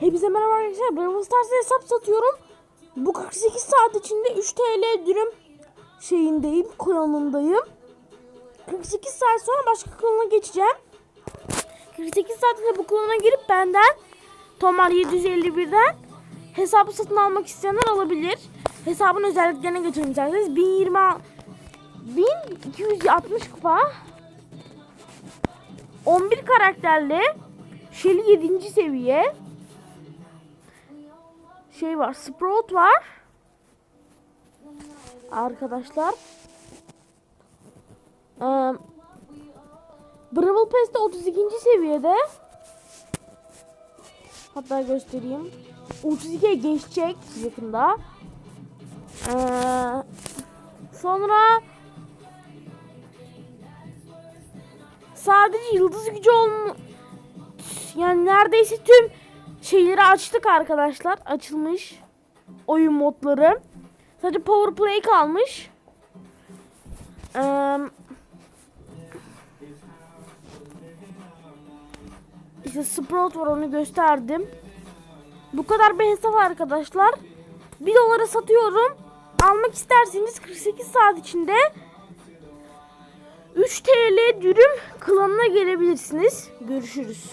Hepinize merhaba arkadaşlar. Brawl Stars'ta hesap satıyorum. Bu 48 saat içinde 3 TL dürüm şeyindeyim, kullanımındayım. 48 saat sonra başka klana geçeceğim. 48 saatte bu klana girip benden Tomar 751'den hesabı satın almak isteyenler alabilir. Hesabın özelliklerine geçelim isterseniz. 1020 1260 kupa 11 karakterle Shelly 7. seviye şey var Sprout var arkadaşlar ee, Brawl Pass'te 32. seviyede hatta göstereyim 32'ye geçecek yakında ee, sonra sadece yıldız gücü olm yani neredeyse tüm şeyleri açtık arkadaşlar. Açılmış oyun modları. Sadece Power Play kalmış. Ee, işte Sprout var onu gösterdim. Bu kadar bir hesap arkadaşlar. 1 dolara satıyorum. Almak isterseniz 48 saat içinde 3 TL dürüm klanına gelebilirsiniz. Görüşürüz.